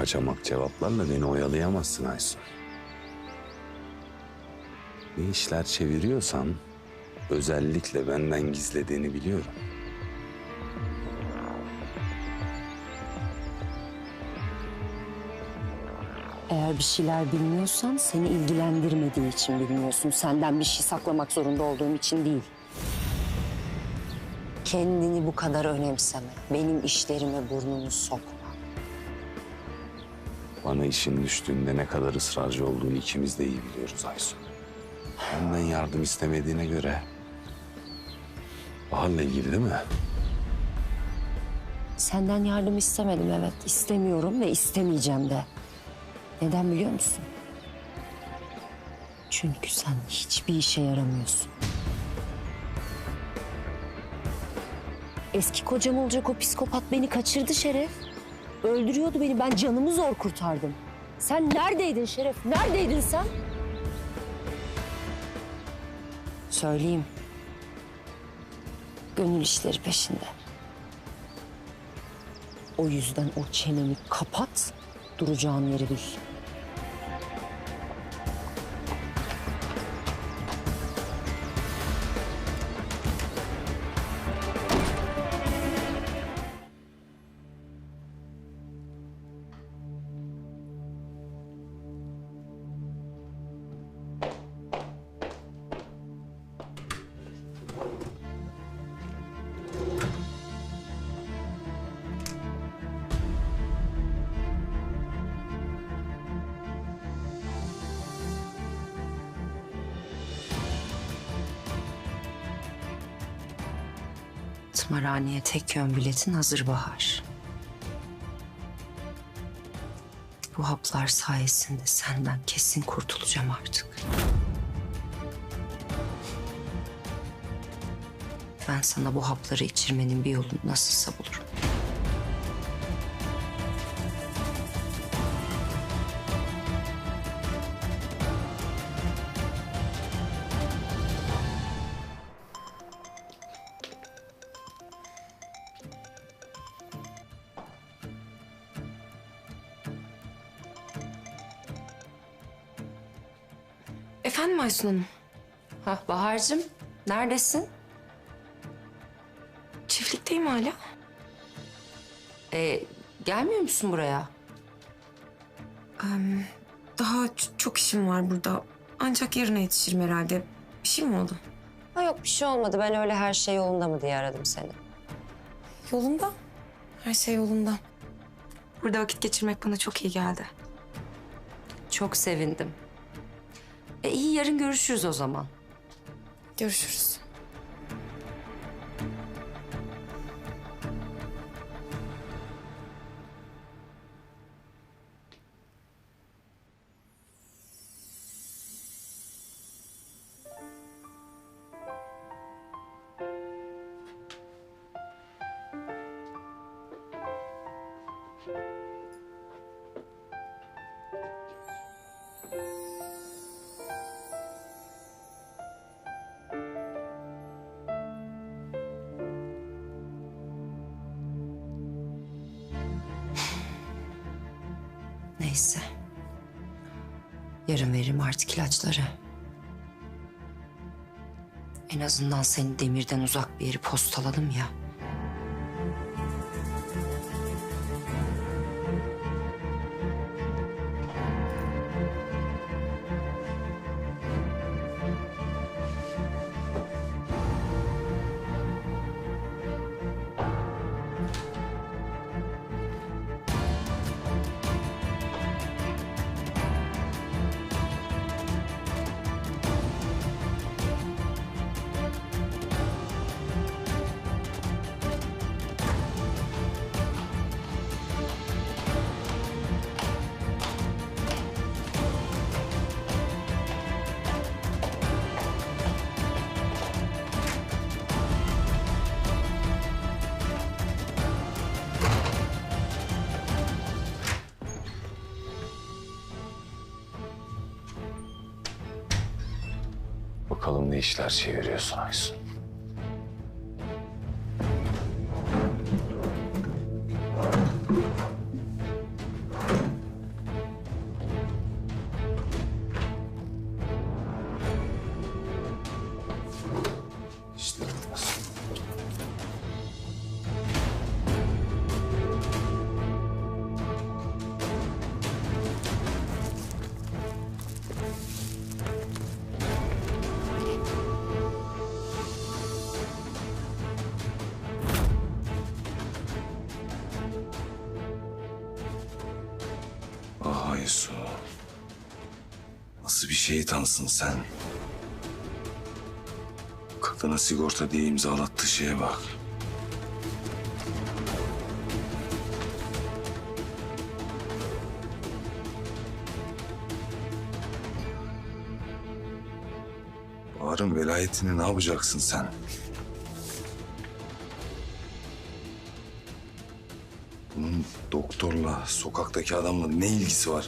kaçamak cevaplarla beni oyalayamazsın Aysun. Ne işler çeviriyorsan özellikle benden gizlediğini biliyorum. Eğer bir şeyler bilmiyorsan seni ilgilendirmediği için bilmiyorsun. Senden bir şey saklamak zorunda olduğum için değil. Kendini bu kadar önemseme. Benim işlerime burnunu sokma. Bana işin düştüğünde ne kadar ısrarcı olduğunu ikimiz de iyi biliyoruz Aysun. Benden yardım istemediğine göre Bahar'la ilgili değil mi? Senden yardım istemedim evet. İstemiyorum ve istemeyeceğim de. Neden biliyor musun? Çünkü sen hiçbir işe yaramıyorsun. Eski kocam olacak o psikopat beni kaçırdı Şeref. Öldürüyordu beni. Ben canımı zor kurtardım. Sen neredeydin Şeref? Neredeydin sen? Söyleyeyim. Gönül işleri peşinde. O yüzden o çeneni kapat, duracağın yeri bil. Tımarhaneye tek yön biletin hazır Bahar. Bu haplar sayesinde senden kesin kurtulacağım artık. Ben sana bu hapları içirmenin bir yolunu nasılsa bulurum. Efendim Aysun Hanım? Ha Bahar'cığım neredesin? Çiftlikteyim hala. Ee, gelmiyor musun buraya? Daha ç- çok işim var burada. Ancak yarına yetişirim herhalde. Bir şey mi oldu? Ha yok bir şey olmadı. Ben öyle her şey yolunda mı diye aradım seni. Yolunda. Her şey yolunda. Burada vakit geçirmek bana çok iyi geldi. Çok sevindim. E iyi yarın görüşürüz o zaman. Görüşürüz. Neyse. Yarın veririm artık ilaçları. En azından seni demirden uzak bir yeri postaladım ya. Bakalım ne işler çeviriyorsun Aysun. Aysu. Nasıl bir şeytansın sen? Kadına sigorta diye imzalattığı şeye bak. Bahar'ın velayetini ne yapacaksın sen? Bunun doktorla, sokaktaki adamla ne ilgisi var?